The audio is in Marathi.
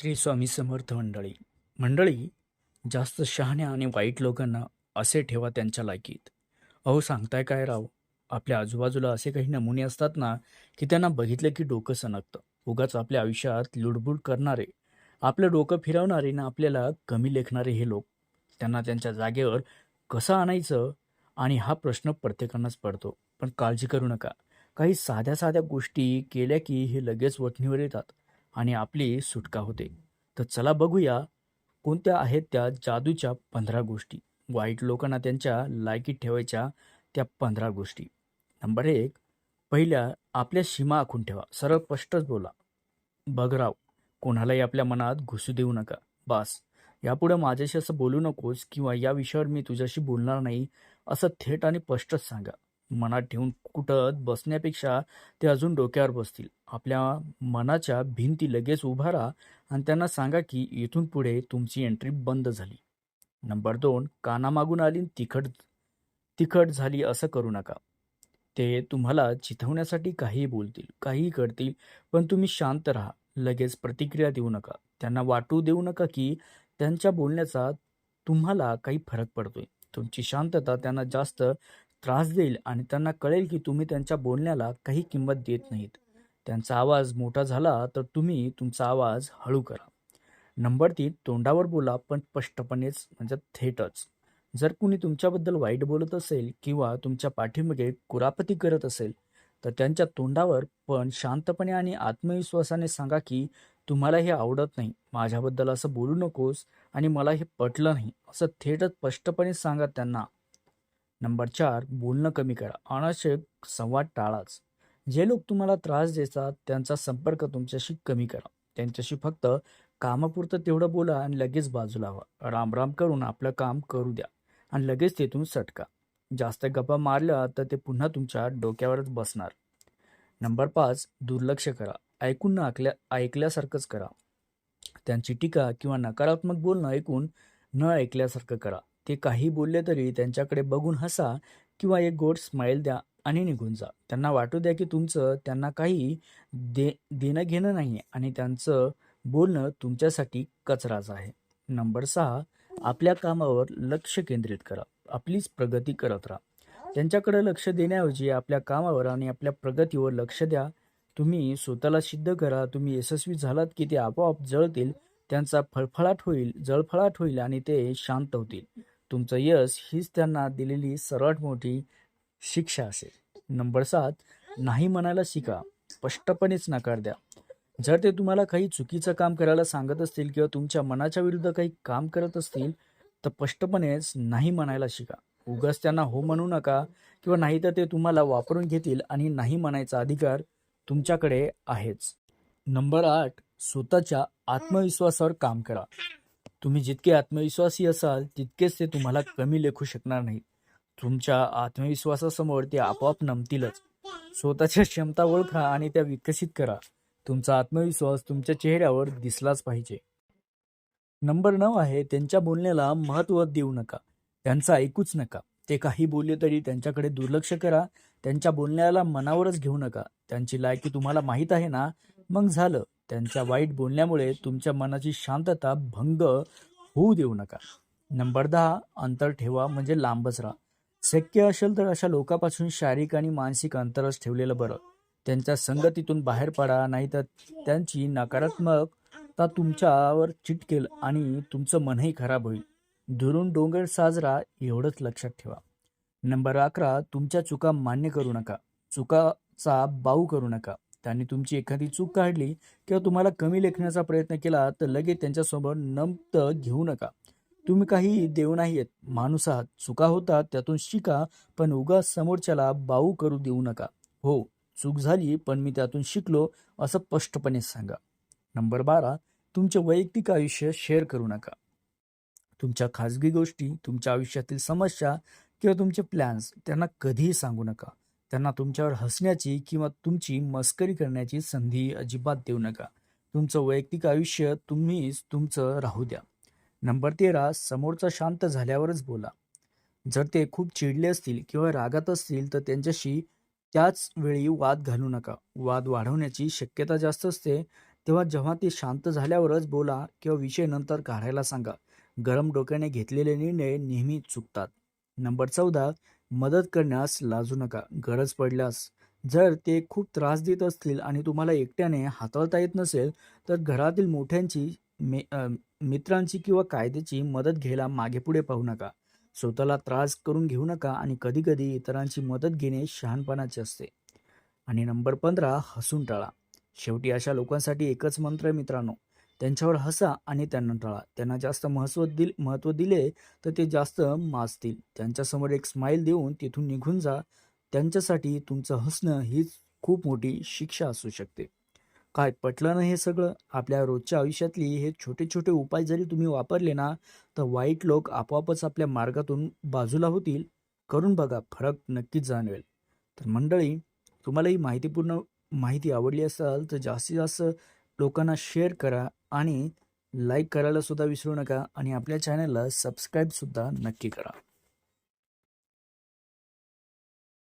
श्री स्वामी समर्थ मंडळी. मंडळी जास्त शहाण्या आणि वाईट लोकांना असे ठेवा त्यांच्या लायकीत. अहो सांगताय काय राव? आपल्या आजूबाजूला असे काही नमुने असतात ना की त्यांना बघितलं की डोकं सणकतं उगाच आपल्या आयुष्यात लुडबुड करणारे आपलं डोकं फिरवणारे ना आपल्याला कमी लेखणारे हे लोक. त्यांना त्यांच्या जागेवर कसं आणायचं? आणि हा प्रश्न प्रत्येकांनाच पडतो. पण काळजी करू नका. काही साध्या साध्या गोष्टी केल्या की हे लगेच वठणीवर येतात. आणि आपली सुटका होते. तर चला बघूया कोणत्या आहेत त्या जादूच्या पंधरा गोष्टी. वाईट लोकांना त्यांच्या लायकीत ठेवायच्या त्या पंधरा गोष्टी. नंबर एक पहिल्या आपल्या सीमा आखून ठेवा. सरळ स्पष्टच बोला. बघराव कोणालाही आपल्या मनात घुसू देऊ नका. बास. यापुढे माझ्याशी असं बोलू नकोस किंवा या विषयावर मी तुझ्याशी बोलणार नाही असं थेट आणि स्पष्टच सांगा. मनात ठेवून कुठत बसण्यापेक्षा ते अजून डोक्यावर बसतील. आपल्या मनाच्या भिंती लगेच उभारा आणि त्यांना सांगा की इथून पुढे तुमची एंट्री बंद झाली. नंबर दोन कानामागून आली आणि तिखट तिखट झाली असं करू नका. ते तुम्हाला चिथवण्यासाठी काहीही बोलतील काहीही करतील पण तुम्ही शांत राहा. लगेच प्रतिक्रिया देऊ नका. त्यांना वाटू देऊ नका की त्यांच्या बोलण्याचा तुम्हाला काही फरक पडतोय. तुमची शांतता त्यांना जास्त त्रास देईल आणि त्यांना कळेल की तुम्ही त्यांच्या बोलण्याला काही किंमत देत नाहीत. त्यांचा आवाज मोठा झाला तर तुम्ही तुमचा आवाज हळू करा. नंबर तीन तोंडावर बोला पण स्पष्टपणेच म्हणजे थेटच. जर कुणी तुमच्याबद्दल वाईट बोलत असेल किंवा तुमच्या पाठीमागे कुरापती करत असेल तर त्यांच्या तोंडावर पण शांतपणे आणि आत्मविश्वासाने सांगा की तुम्हाला हे आवडत नाही. माझ्याबद्दल असं बोलू नकोस आणि मला हे पटलं नाही. असं थेटच स्पष्टपणे सांगा त्यांना. नंबर चार बोलणं कमी करा. अनावश्यक संवाद टाळाच. जे लोक तुम्हाला त्रास देतात त्यांचा संपर्क तुमच्याशी कमी करा. त्यांच्याशी फक्त कामापुरतं तेवढं बोला आणि लगेच बाजूला हवा राम करून आपलं काम करू द्या आणि लगेच तिथून सटका. जास्त गप्पा मारल्या तर ते पुन्हा तुमच्या डोक्यावरच बसणार. नंबर पाच दुर्लक्ष करा. ऐकून ना ऐकल्या ऐकल्यासारखंच करा. त्यांची टीका किंवा नकारात्मक बोलणं ऐकून न ऐकल्यासारखं करा. ते काही बोलले तरी त्यांच्याकडे बघून हसा किंवा एक गोड स्माईल द्या आणि निघून जा. त्यांना वाटू द्या की तुमचं त्यांना काही दे देणं घेणं नाही आणि त्यांचं बोलणं तुमच्यासाठी कचराच आहे. नंबर सहा आपल्या कामावर लक्ष केंद्रित करा. आपलीच प्रगती करत राहा. त्यांच्याकडे लक्ष देण्याऐवजी आपल्या कामावर आणि आपल्या प्रगतीवर लक्ष द्या. तुम्ही स्वतःला सिद्ध करा. तुम्ही यशस्वी झालात की ते आपोआप जळतील. त्यांचा फळफळाट होईल जळफळाट होईल आणि ते शांत होतील. तुमचं यश हीच त्यांना दिलेली सर्वात मोठी शिक्षा असेल. नंबर सात नाही म्हणायला शिका. स्पष्टपणेच नकार द्या. जर ते तुम्हाला काही चुकीचं काम करायला सांगत असतील किंवा तुमच्या मनाच्या विरुद्ध काही काम करत असतील तर स्पष्टपणेच नाही म्हणायला शिका. उगाच त्यांना हो म्हणू नका किंवा नाही तर ते तुम्हाला वापरून घेतील आणि नाही म्हणायचा अधिकार तुमच्याकडे आहेच. नंबर आठ स्वतःच्या आत्मविश्वासावर काम करा. तुम्ही जितके आत्मविश्वासी असाल तितकेच ते तुम्हाला कमी लेखू शकणार नाहीत. तुमच्या आत्मविश्वासासमोर ते आपोआप नमतीलच. स्वतःच्या क्षमता ओळखा आणि त्या विकसित करा. तुमचा आत्मविश्वास तुमच्या चेहऱ्यावर दिसलाच पाहिजे. नंबर नऊ आहे त्यांच्या बोलण्याला महत्त्व देऊ नका. त्यांचं ऐकूच नका. ते काही बोलले तरी त्यांच्याकडे दुर्लक्ष करा. त्यांच्या बोलण्याला मनावरच घेऊ नका. त्यांची लायकी तुम्हाला माहीत आहे ना? मग झालं. त्यांच्या वाईट बोलण्यामुळे तुमच्या मनाची शांतता भंग होऊ देऊ नका. नंबर दहा अंतर ठेवा म्हणजे लांबच राहा. शक्य असेल तर अशा लोकांपासून शारीरिक आणि मानसिक अंतरच ठेवलेलं बरं. त्यांच्या संगतीतून बाहेर पडा नाहीतर त्यांची नकारात्मकता तुमच्यावर चिटकेल आणि तुमचं मनही खराब होईल. धुरून डोंगर साजरा एवढंच लक्षात ठेवा. नंबर अकरा तुमच्या चुका मान्य करू नका. चुकाचा बाऊ करू नका. त्यांनी तुमची एखादी चूक काढली किंवा तुम्हाला कमी लेखण्याचा प्रयत्न केला तर लगेच त्यांच्यासोबत नमत घेऊ नका. तुम्ही काही देऊ नाही आहेत. माणूस आहात चुका होतात त्यातून शिका पण उगा समोरच्याला बाऊ करू देऊ नका. हो चूक झाली पण मी त्यातून शिकलो असं स्पष्टपणे सांगा. नंबर बारा तुमचे वैयक्तिक आयुष्य शेअर करू नका. तुमच्या खाजगी गोष्टी तुमच्या आयुष्यातील समस्या किंवा तुमचे प्लॅन्स त्यांना कधीही सांगू नका. त्यांना तुमच्यावर हसण्याची किंवा तुमची मस्करी करण्याची संधी अजिबात देऊ नका. तुमचं वैयक्तिक आयुष्य तुम्हीच तुमचं राहू द्या. नंबर तेरा समोरचा शांत झाल्यावरच बोला. जर ते खूप चिडले असतील किंवा रागात असतील तर त्यांच्याशी त्याच वेळी वाद घालू नका. वाद वाढवण्याची शक्यता जास्त असते. तेव्हा जेव्हा ते शांत झाल्यावरच बोला किंवा विषय नंतर काढायला सांगा. गरम डोक्याने घेतलेले निर्णय नेहमी चुकतात. नंबर चौदा मदत करण्यास लाजू नका. गरज पडल्यास. जर ते खूप त्रास देत असतील आणि तुम्हाला एकट्याने हाताळता येत नसेल तर घरातील मोठ्यांची मे मित्रांची किंवा कायद्याची मदत घ्यायला मागेपुढे पाहू नका. स्वतःला त्रास करून घेऊ नका आणि कधीकधी इतरांची मदत घेणे शहाणपणाचे असते. आणि नंबर पंधरा हसून टाळा. शेवटी अशा लोकांसाठी एकच मंत्र आहे मित्रांनो. त्यांच्यावर हसा आणि त्यांना टाळा. त्यांना जास्त महत्त्व दिल महत्त्व दिले तर ते जास्त माजतील त्यांच्यासमोर एक स्माईल देऊन तिथून निघून जा. त्यांच्यासाठी तुमचं हसणं हीच खूप मोठी शिक्षा असू शकते. काय पटलं ना हे सगळं? आपल्या रोजच्या आयुष्यातली हे छोटे छोटे उपाय जरी तुम्ही वापरले ना तर वाईट लोक आपोआपच आपल्या मार्गातून बाजूला होतील. करून बघा फरक नक्कीच जाणवेल. तर मंडळी तुम्हाला ही माहितीपूर्ण माहिती आवडली असेल तर जास्तीत जास्त लोकांना शेअर करा आणि लाईक करायला सुद्धा विसरू नका आणि आपल्या चॅनलला सबस्क्राईब सुद्धा नक्की करा.